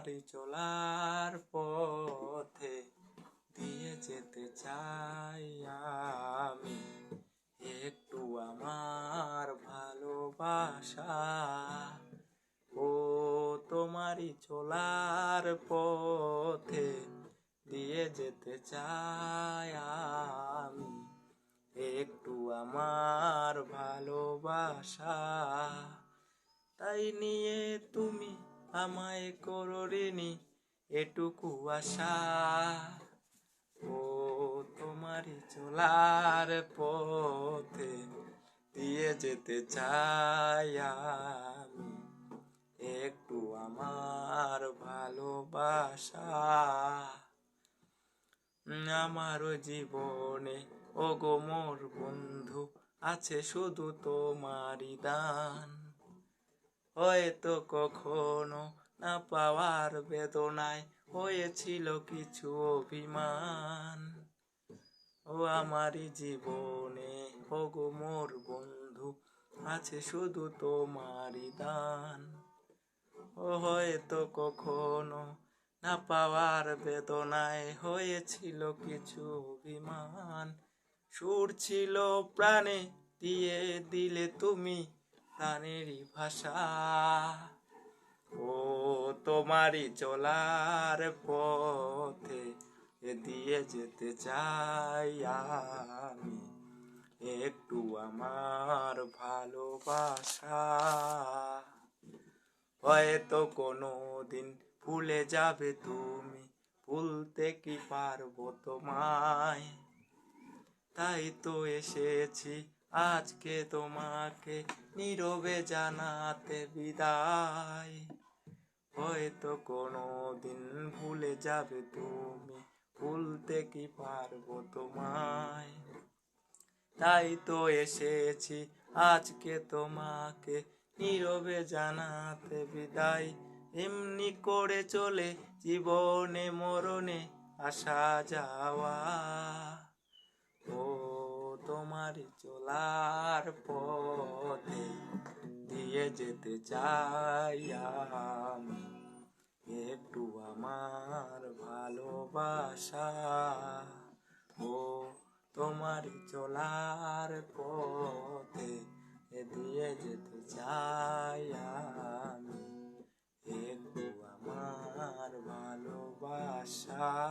তোমারই চলার পথে দিয়ে যেতে চাই আমি। একটু আমার ভালোবাসা, ও তোমারই চলার পথে দিয়ে যেতে চাই আমি। একটু আমার ভালোবাসা, তাই নিয়ে তুমি আমায় কররিনি এটুকু আশা। ও তোমারই চলার পথে দিয়ে যেতে চাই আমি। একটু আমার ভালোবাসা। আমার জীবনে ও গো মোর বন্ধু, আছে শুধু তোমারই দান। হয়তো কখনো না পাওয়ার বেদনায় হয়েছিল কিছু অভিমান। ও আমারই জীবনে ও গো মোর বন্ধু, আছে শুধু তোমারই দান। ও হয়তো কখনো না পাওয়ার বেদনায় হয়েছিল কিছু অভিমান। সুর ছিল, প্রাণে দিয়ে দিলে তুমি প্রাণেরই ভাষা। ও তোমারই চলার পথে দিয়ে যেতে চাই আমি। একটু আমার ভালোবাসা। হয়তো কোনো দিন ভুলে যাবে তুমি, ভুলতে কি পারব তোমায়? তাই তো এসেছি আজকে তোমাকে নীরবে জানাতে বিদায়। হয়তো কোনো দিন ভুলে যাবে তুমি, ভুলতে কি পারব তোমায়? তাই তো এসেছি, আজকে তোমাকে নীরবে জানাতে বিদায়। এমনি করে চলে, জীবনে মরণে আসা যাওয়া তোমার চলার পথে দিয়ে যেতে চাই আমি। একটু আমার ভালোবাসা। ও, তোমার চলার পথে দিয়ে যেতে চাই আমি। একটু আমার ভালোবাসা।